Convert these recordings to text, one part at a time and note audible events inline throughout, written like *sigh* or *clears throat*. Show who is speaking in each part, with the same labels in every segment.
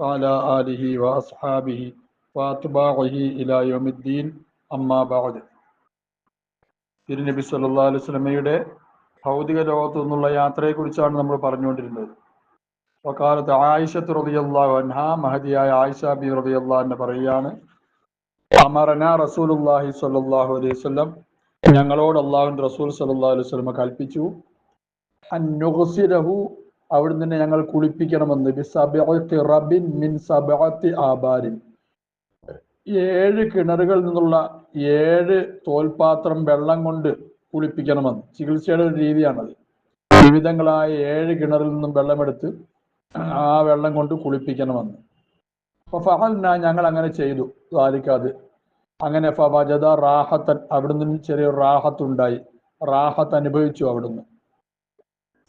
Speaker 1: وعلى آله وأصحابه وأتباعه إلى يوم الدين أما بعد തിരുനബി സല്ലാ അലൈഹി സ്വലമയുടെ ഭൗതിക ലോകത്തു നിന്നുള്ള യാത്രയെക്കുറിച്ചാണ് നമ്മൾ പറഞ്ഞുകൊണ്ടിരുന്നത് വക്കാലത്ത് ആയിഷത്ത് റളിയല്ലാഹു അൻഹ മഹദിയായ ആയിഷ ബി റളിയല്ലാഹു അൻഹ പറയുകയാണ് അമറന റസൂലുള്ളാഹി സ്വല്ലല്ലാഹു അലൈഹി വസല്ലം ഞങ്ങളോട് അള്ളാഹുവിന്റെ റസൂൽ സല്ലല്ലാഹു അലൈഹി വസല്ലം കൽപ്പിച്ചു അൻ നുഗ്സിലഹു അവിടുന്ന് തന്നെ ഞങ്ങൾ കുളിപ്പിക്കണമെന്ന്. റബിൻ മിൻ ആബാരിൻ ഏഴ് കിണറുകളിൽ നിന്നുള്ള ഏഴ് തോൽപാത്രം വെള്ളം കൊണ്ട് കുളിപ്പിക്കണമെന്ന്. ചികിത്സയുടെ ഒരു രീതിയാണത്. വിവിധങ്ങളായ ഏഴ് കിണറിൽ നിന്നും വെള്ളമെടുത്ത് ആ വെള്ളം കൊണ്ട് കുളിപ്പിക്കണമെന്ന്. അപ്പൊ ഫഹൽന ഞങ്ങൾ അങ്ങനെ ചെയ്തു. സാലിക്കാത് അങ്ങനെ ഫവജദ റാഹത്തൻ. അവിടുന്ന് ചെറിയൊരു റാഹത്ത് ഉണ്ടായി റാഹത്ത് അനുഭവിച്ചു അവിടുന്ന്.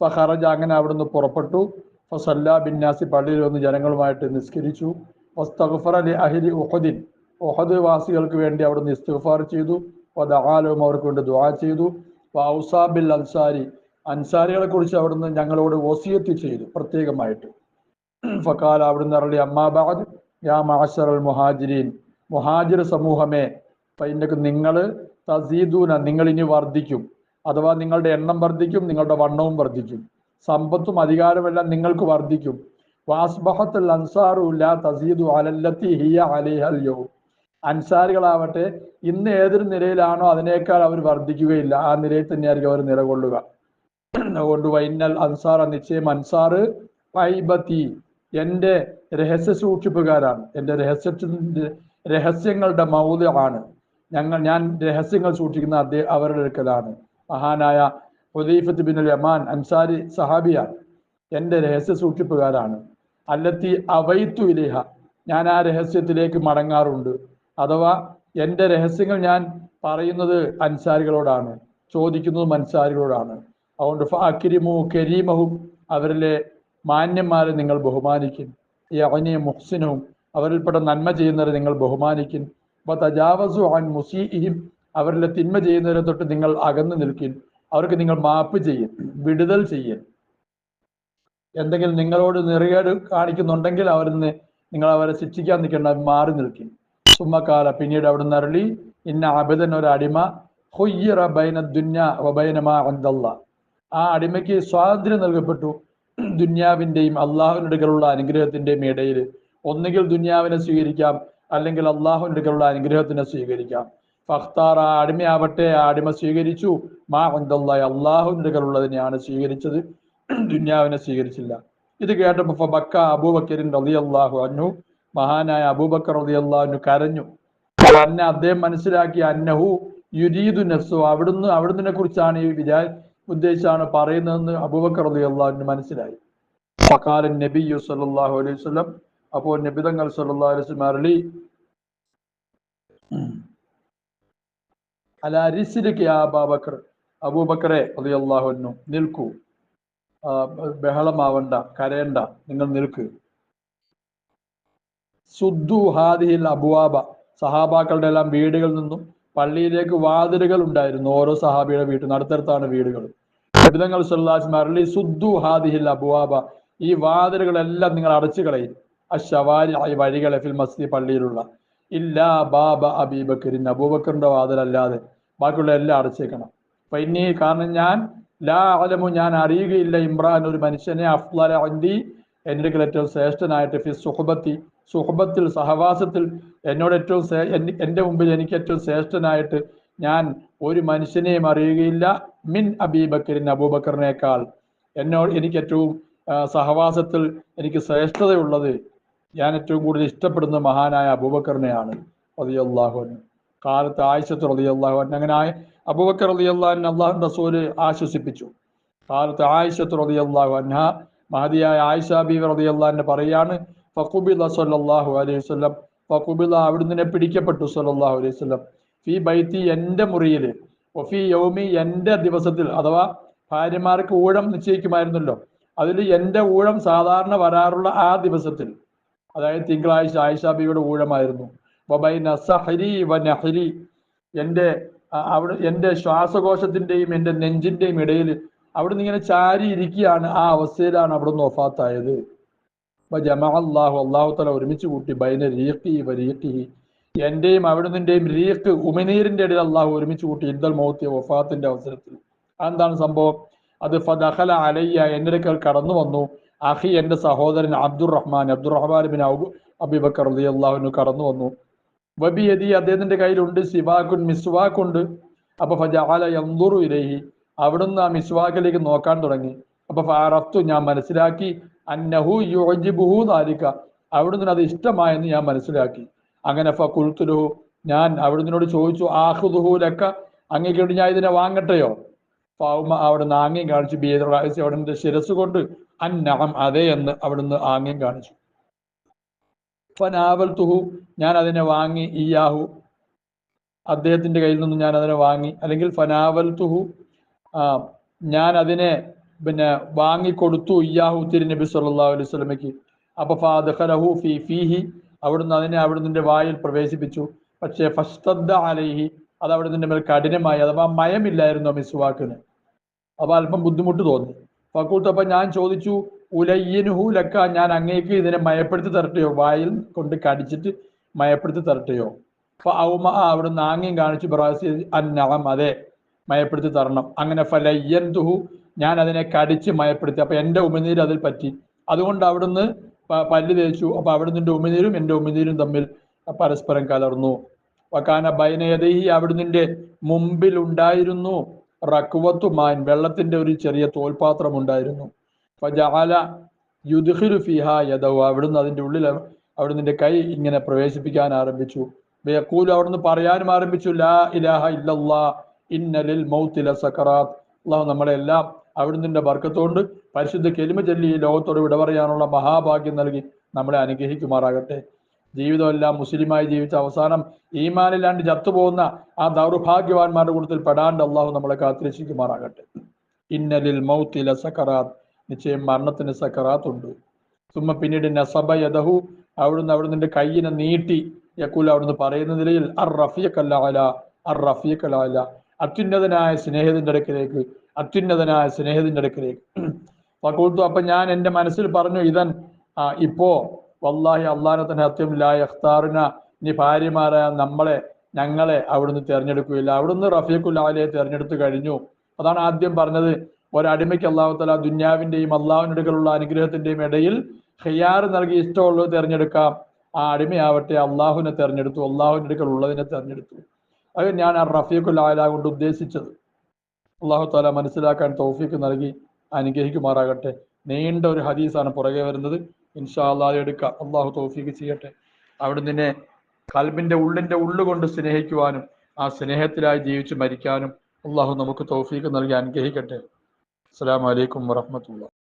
Speaker 1: ഫഹറജ അങ്ങനെ അവിടുന്ന് പുറപ്പെട്ടു. ഫസല്ല ബിന്നാസി പള്ളിയിൽ വന്ന് ജനങ്ങളുമായിട്ട് നിസ്കരിച്ചു. വസ്തഗ്ഫറ അലി അഹിലി ഉഹദിൻ. ഉഹദ് വാസികൾക്ക് വേണ്ടി അവിടുന്ന് ഇസ്തിഗ്ഫാർ ചെയ്തു. വദആലവും അവർക്ക് വേണ്ടി ദുആ ചെയ്തു. വൗസാബിൽ അൻസാരി. അൻസാരികളെ കുറിച്ച് അവിടുന്ന് ഞങ്ങളോട് വസിയത്ത് ചെയ്തു പ്രത്യേകമായിട്ട്. ഫക്കാൽ അവിടുന്ന് അറളി അമ്മാബാദ് യാ മാഷറൽ മുഹാജിരീൻ. മുഹാജിർ സമൂഹമേ പൈനക്ക് നിങ്ങൾ തസീദൂന നിങ്ങൾ ഇനി വർദ്ധിക്കും. അഥവാ നിങ്ങളുടെ എണ്ണം വർദ്ധിക്കും നിങ്ങളുടെ വണ്ണവും വർദ്ധിക്കും. സമ്പത്തും അധികാരമെല്ലാം നിങ്ങൾക്ക് വർദ്ധിക്കും. വാസ്ബഹത്തുൽ അൻസാറു ലാ തസീദു അലല്ലത്തി ഹിയ അലിഹൽ യൗം. അൻസാരികളാവട്ടെ ഇന്ന് ഏതൊരു നിലയിലാണോ അതിനേക്കാൾ അവർ വർദ്ധിക്കുകയില്ല. ആ നിലയിൽ തന്നെയായിരിക്കും അവർ നിലകൊള്ളുക. അതുകൊണ്ട് വൈനൽ അൻസാർ നിശ്ചയം അൻസാർ പൈബത്തി എന്റെ രഹസ്യ സൂക്ഷിപ്പുകാരാണ്. എന്റെ രഹസ്യത്തിന്റെ രഹസ്യങ്ങളുടെ മൗല്യമാണ് ഞങ്ങൾ ഞാൻ രഹസ്യങ്ങൾ സൂക്ഷിക്കുന്ന അദ്ദേഹം അവരുടെ അടുക്കലാണ്. മഹാനായ ഹുദൈഫത്ത് ബിൻ യമാൻ അൻസാരി സഹാബിയാണ് എന്റെ രഹസ്യ സൂക്ഷിപ്പുകാരാണ്. അല്ലത്തി അവൈത്തു ഇലേഹ. ഞാൻ ആ രഹസ്യത്തിലേക്ക് മടങ്ങാറുണ്ട്. അഥവാ എന്റെ രഹസ്യങ്ങൾ ഞാൻ പറയുന്നത് അൻസാരികളോടാണ്. ചോദിക്കുന്നതും അൻസാരികളോടാണ് അതുകൊണ്ട് ഫാക്കിരിമു കരീമഹും അവരിലെ മാന്യന്മാരെ നിങ്ങൾ ബഹുമാനിക്കും. അവനിയ മുഹ്സിനവും അവരിൽപ്പെട്ട നന്മ ചെയ്യുന്നവരെ നിങ്ങൾ ബഹുമാനിക്കും. തജാവസു അൻ മുസീഹിം അവരിലെ തിന്മ ചെയ്യുന്നവരെ തൊട്ട് നിങ്ങൾ അകന്നു നിൽക്കും അവർക്ക് നിങ്ങൾ മാപ്പ് ചെയ്യും വിടുതൽ ചെയ്യും എന്തെങ്കിലും നിങ്ങളോട് നിറകേട് കാണിക്കുന്നുണ്ടെങ്കിൽ അവരിൽ നിന്ന് നിങ്ങൾ അവരെ ശിക്ഷിക്കാൻ നിൽക്കേണ്ട മാറി നിൽക്കും സുമ്മക്കാല പിന്നീട് അവിടുന്ന് അരളി ഇന്ന അബിതൻ ഒരു അടിമ ഹുയ്യറ ബൈന ദുന്യ ആ അടിമയ്ക്ക് സ്വാതന്ത്ര്യം നൽകപ്പെട്ടു. ദുന്യാവിന്റെയും അള്ളാഹുവിന്റെ അടുക്കലുള്ള അനുഗ്രഹത്തിന്റെയും ഇടയിൽ ഒന്നുകിൽ ദുന്യാവിനെ സ്വീകരിക്കാം അല്ലെങ്കിൽ അള്ളാഹുവിന്റെ അടുക്കലുള്ള അനുഗ്രഹത്തിനെ സ്വീകരിക്കാം. ഫഖ്താർ ആ അടിമയാവട്ടെ ആ അടിമ സ്വീകരിച്ചു. മാ അന്തല്ല അള്ളാഹുവിന്റെ അടുക്കലുള്ളതിനെയാണ് സ്വീകരിച്ചത്. ദുന്യാവിനെ സ്വീകരിച്ചില്ല. ഇത് കേട്ടപ്പോൾ ബക്ക അബൂബക്കറിൻ റലി അള്ളാഹു അന്നു മഹാനായ അബൂബക്കർ റലി അള്ളാഹുനു കരഞ്ഞു. അന്നെ അദ്ദേഹം മനസ്സിലാക്കി അന്നഹു യുരീദു നഫ്സു അവിടുന്ന് അവിടുന്ന് കുറിച്ചാണ് ഈ വിചാ ഉദ്ദേശിച്ചാണ് പറയുന്നതെന്ന് അബൂബക്കർ റലി അള്ളാഹുവിന് മനസ്സിലായി. ഫക്കാലൻ നബി സല്ലല്ലാഹു അലൈഹി വസല്ലം അപ്പോൾ നബിതങ്ങൾ സല്ലല്ലാഹു അലൈഹി വസല്ലം അരളി അബൂബക്കറെ അൻഹു നിൽക്കൂ. ബഹളമാവണ്ട കരയണ്ട നിങ്ങൾ നിൽക്ക്. സുദ്ദു ഹാദിഹിൽ അബുവാബ സഹാബാക്കളുടെ എല്ലാം വീടുകളിൽ നിന്നും പള്ളിയിലേക്ക് വാതിലുകൾ ഉണ്ടായിരുന്നു ഓരോ സഹാബിയുടെ വീട്ടിൽ അടുത്തടുത്താണ് വീടുകൾ. വിധങ്ങൾ സുല്ലാസ്മാരളി സുദ്ദു ഹാദിഹിൽ അബുവാബ ഈ വാതിലുകളെല്ലാം നിങ്ങൾ അടച്ചു കളയും അശവാരി ആ വഴികളെ ഫിൽ മസ്തി പള്ളിയിലുള്ള ഇല്ലാ ബാബ അബീബക്കറിൻ അബൂബക്കറിന്റെ വാതിലല്ലാതെ ബാക്കിയുള്ള എല്ലാം അടച്ചേക്കണം. അപ്പൊ ഇനി കാരണം ഞാൻ ലാ അലമു ഞാൻ അറിയുകയില്ല. ഇമ്രാൻ ഒരു മനുഷ്യനെ അഫ്ലാല അന്തി എന്റെ ഏറ്റവും ശ്രേഷ്ഠനായിട്ട് ഫി സുഹബത്തി സുഹബത്തിൽ സഹവാസത്തിൽ എന്നോട് ഏറ്റവും എന്റെ മുമ്പിൽ എനിക്ക് ഏറ്റവും ശ്രേഷ്ഠനായിട്ട് ഞാൻ ഒരു മനുഷ്യനെയും അറിയുകയില്ല. മിൻ അബീബക്കറിൻ അബൂബക്കറിനേക്കാൾ എന്നോട് എനിക്ക് ഏറ്റവും സഹവാസത്തിൽ എനിക്ക് ശ്രേഷ്ഠതയുള്ളത് ഞാൻ ഏറ്റവും കൂടുതൽ ഇഷ്ടപ്പെടുന്ന മഹാനായ അബൂബക്കറിനെയാണ്. റളിയല്ലാഹു അൻഹു. കാലത്ത് ആയിഷത്ത് റളിയല്ലാഹു അള്ളാഹു അങ്ങനെ അബൂബക്കർ റളിയല്ലാഹു അൻഹു അള്ളാഹു റസൂൽ ആശ്വസിപ്പിച്ചു. കാലത്ത് ആയിഷത്ത് റളിയല്ലാഹു അൻഹ മഹതിയായ ആയിഷ റളിയല്ലാഹു അൻഹ പറയാണ് ഫക്കുബില സല്ലല്ലാഹു അലൈഹി വസല്ലം. ഫക്കുബില അവിടുന്ന് പിടിക്കപ്പെട്ടു സല്ലല്ലാഹു അലൈഹി വസല്ലം. ഫി ബൈത്തി എന്റെ മുറിയിൽ ഒഫി യൗമി എന്റെ ദിവസത്തിൽ അഥവാ ഭാര്യമാർക്ക് ഊഴം നിശ്ചയിക്കുമായിരുന്നല്ലോ. അതിൽ എന്റെ ഊഴം സാധാരണ വരാറുള്ള ആ ദിവസത്തിൽ. അതായത് തിങ്കളാഴ്ച ആയിഷാബിയുടെ ഊഴമായിരുന്നു. വബൈ നസഹരി വ നഹരി. എന്റെ അവിടെ എന്റെ ശ്വാസകോശത്തിന്റെയും എന്റെ നെഞ്ചിന്റെയും ഇടയിൽ അവിടുന്ന് ഇങ്ങനെ ചാരി ഇരിക്കുകയാണ്. ആ അവസ്ഥയിലാണ് അവിടുന്ന് ഒഫാത്തായത് അപ്പൊ ജമാ അള്ളാഹു തല ഒരുമിച്ച് കൂട്ടി. ബൈന റീഖി വ റീഖിഹി എന്റെയും അവിടുന്നിന്റെയും റീഖ് ഉമിനീരിന്റെ ഇടയിൽ അള്ളാഹു ഒരുമിച്ച് കൂട്ടി. ഇന്ദൽ മൗത്തിയ വഫാത്തിന്റെ അവസരത്തിൽ. അതെന്താണ് സംഭവം? അത് ഫദഖല അലയ്യ. അടുക്കൽ കടന്നു വന്നു അഹി എന്റെ സഹോദരൻ Abdurrahman Abdurrahman bin Abu Abibakr റളി അള്ളാഹുനു കടന്നു വന്നു. വബിയതി അദ്ദേഹത്തിന്റെ കയ്യിലുണ്ട് സിവാക്കുൻ മിസ്വാക്കുണ്ട്. അപ്പൊ ഫജാല യൻദുറു ഇരഹി അവിടുന്ന് ആ മിസ്വാക്കിലേക്ക് നോക്കാൻ തുടങ്ങി. അപ്പൊ ഫാറത്തു ഞാൻ മനസ്സിലാക്കി അന്നഹു യോജിബുഹു ദാലിക അവിടുന്ന് അത് ഇഷ്ടമായെന്ന് ഞാൻ മനസ്സിലാക്കി. അങ്ങനെ ഫുൽത്തുലുഹു ഞാൻ അവിടുന്നോട് ചോദിച്ചു ആഹുദുഹുലക്ക അങ്ങേക്കോട്ട് ഞാൻ ഇതിനെ വാങ്ങട്ടെയോ? ഫൗമ അവിടുന്ന് നാങ്ങി കാണിച്ചു ബിയദ് അവിടെ ശിരസ് കൊണ്ട് അന്നഹം അതെ എന്ന് അവിടുന്ന് ആംഗ്യം കാണിച്ചു. ഫനാവൽ തുഹു ഞാൻ അതിനെ വാങ്ങി ഇയാഹു അദ്ദേഹത്തിന്റെ കയ്യിൽ നിന്ന് ഞാൻ അതിനെ വാങ്ങി. അല്ലെങ്കിൽ ഫനാവൽ തുഹു ഞാൻ അതിനെ പിന്നെ വാങ്ങിക്കൊടുത്തു ഇയാഹു തിരി നബി സല്ലാ അലൈഹി സ്വലമയ്ക്ക് അപ്പൊ ഫാദഖലഹു ഫി ഫീഹി അവിടുന്ന് അതിനെ അവിടുന്ന് വായിൽ പ്രവേശിപ്പിച്ചു. പക്ഷേ ഫസ്തദ്ദ അലൈഹി അത് അവിടുന്ന് മേൽ കഠിനമായി അഥവാ മയമില്ലായിരുന്നു മിസ്വാക്കിന്. അപ്പൊ അല്പം ബുദ്ധിമുട്ട് തോന്നി. ഫക്കൂത്ത് ഞാൻ ചോദിച്ചു ഉലയ്യനുഹു ലക്ക ഞാൻ അങ്ങേക്ക് ഇതിനെ മയപ്പെടുത്തി തരട്ടെയോ? വായിൽ കൊണ്ട് കടിച്ചിട്ട് മയപ്പെടുത്തി തരട്ടെയോ? അപ്പൊ ഔമ അവിടെ ആംഗ്യം കാണിച്ചു ബ്രാസി അന്നളം അതെ മയപ്പെടുത്തി തരണം. അങ്ങനെ ഫലയ്യൻ തുഹു ഞാൻ അതിനെ കടിച്ച് മയപ്പെടുത്തി. അപ്പൊ എന്റെ ഉമിനീര് അതിൽ പറ്റി. അതുകൊണ്ട് അവിടുന്ന് പല്ല് തേച്ചു. അപ്പൊ അവിടുന്ന് ഉമിനീരും എന്റെ ഉമിനീരും തമ്മിൽ പരസ്പരം കലർന്നു. വക്കാന ബൈനയതഹി അവിടുന്ന് മുമ്പിൽ ഉണ്ടായിരുന്നു. റക്വത്തുമാൻ വെള്ളത്തിന്റെ ഒരു ചെറിയ തോൽപാത്രം ഉണ്ടായിരുന്നു ഫിഹ യദവ. അവിടുന്ന് അതിന്റെ ഉള്ളിൽ അവിടുന്ന് കൈ ഇങ്ങനെ പ്രവേശിപ്പിക്കാൻ ആരംഭിച്ചു. ബയഖൂലു അവിടുന്ന് പറയാനും ആരംഭിച്ചു ലാ ഇലാഹ ഇല്ലല്ലാ ഇന്നലിൽ മൗത്തില സക്കറാത്ത് അള്ളാഹു നമ്മളെല്ലാം അവിടുന്ന് ബർക്കത്തോണ്ട് പരിശുദ്ധ കെലിമ ചൊല്ലി ലോകത്തോട് വിട പറയാനുള്ള മഹാഭാഗ്യം നൽകി നമ്മളെ അനുഗ്രഹിക്കുമാറാകട്ടെ. ജീവിതമെല്ലാം മുസ്ലിമായി ജീവിച്ച അവസാനം ഈമാനില്ലാണ്ട് ചത്തുപോകുന്ന ആ ദൗർഭാഗ്യവാന്മാരുടെ കൂട്ടത്തിൽ പെടാണ്ട് അള്ളാഹു നമ്മളെ കാത്തിരക്ഷിക്കുമാറാകട്ടെ. ഇന്നലിൽ മൗത്തില സക്കറാത്ത് നിശ്ചയം മരണത്തിന് സക്കറാത്ത് ഉണ്ട് സുമ്മ പിന്നീട് നസബ യദഹു അവിടുന്ന് അവിടുന്ന് കയ്യിനെ നീട്ടി യക്കൂൽ അവിടുന്ന് പറയുന്ന നിലയിൽ അർ റഫിയക്കല്ലാല അർ റഫിയക്കലാല അത്യുന്നതനായ സ്നേഹത്തിന്റെ അടുക്കിലേക്ക് അത്യുന്നതനായ സ്നേഹത്തിന്റെ അടുക്കിലേക്ക്. *clears throat* ഫക്കൂത്തു അപ്പൊ ഞാൻ എന്റെ മനസ്സിൽ പറഞ്ഞു ഇതൻ ഇപ്പോ വല്ലാഹി അള്ളാഹിനെ തന്നെ അത്യം ലാ യഖ്താറിന. നീ ഭാര്യമാരായ നമ്മളെ ഞങ്ങളെ അവിടുന്ന് തിരഞ്ഞെടുക്കുകയില്ല. അവിടുന്ന് റഫീഖുൽ ആലയെ തിരഞ്ഞെടുത്തു കഴിഞ്ഞു. അതാണ് ആദ്യം പറഞ്ഞത്. ഒരടിമയ്ക്ക് അള്ളാഹു തല ദുന്യാവിന്റെയും അള്ളാഹുവിനടുക്കലുള്ള അനുഗ്രഹത്തിന്റെയും ഇടയിൽ ഖിയാർ നൽകി ഇഷ്ടമുള്ളത് തിരഞ്ഞെടുക്കാം. ആ അടിമയാവട്ടെ അള്ളാഹുവിനെ തിരഞ്ഞെടുത്തു അള്ളാഹുവിന്റെ അടുക്കൽ ഉള്ളതിനെ തിരഞ്ഞെടുത്തു. അത് ഞാൻ ആ റഫീഖുൽ ആല കൊണ്ട് ഉദ്ദേശിച്ചത്. അള്ളാഹു താല മനസ്സിലാക്കാൻ തൗഫീക്ക് നൽകി അനുഗ്രഹിക്കുമാറാകട്ടെ. നീണ്ട ഒരു ഹദീസാണ് പുറകെ വരുന്നത്. ഇൻഷാ അള്ളാഹ് എടുക്കാം. അള്ളാഹു തോഫീക്ക് ചെയ്യട്ടെ. അവിടെ നിന്നെ കൽബിന്റെ ഉള്ളിന്റെ ഉള്ളുകൊണ്ട് സ്നേഹിക്കുവാനും ആ സ്നേഹത്തിലായി ജീവിച്ച് മരിക്കാനും അള്ളാഹു നമുക്ക് തോഫീക്ക് നൽകി അനുഗ്രഹിക്കട്ടെ. അസ്സാം വലൈക്കും വറഹ്മത്തുള്ളാഹി.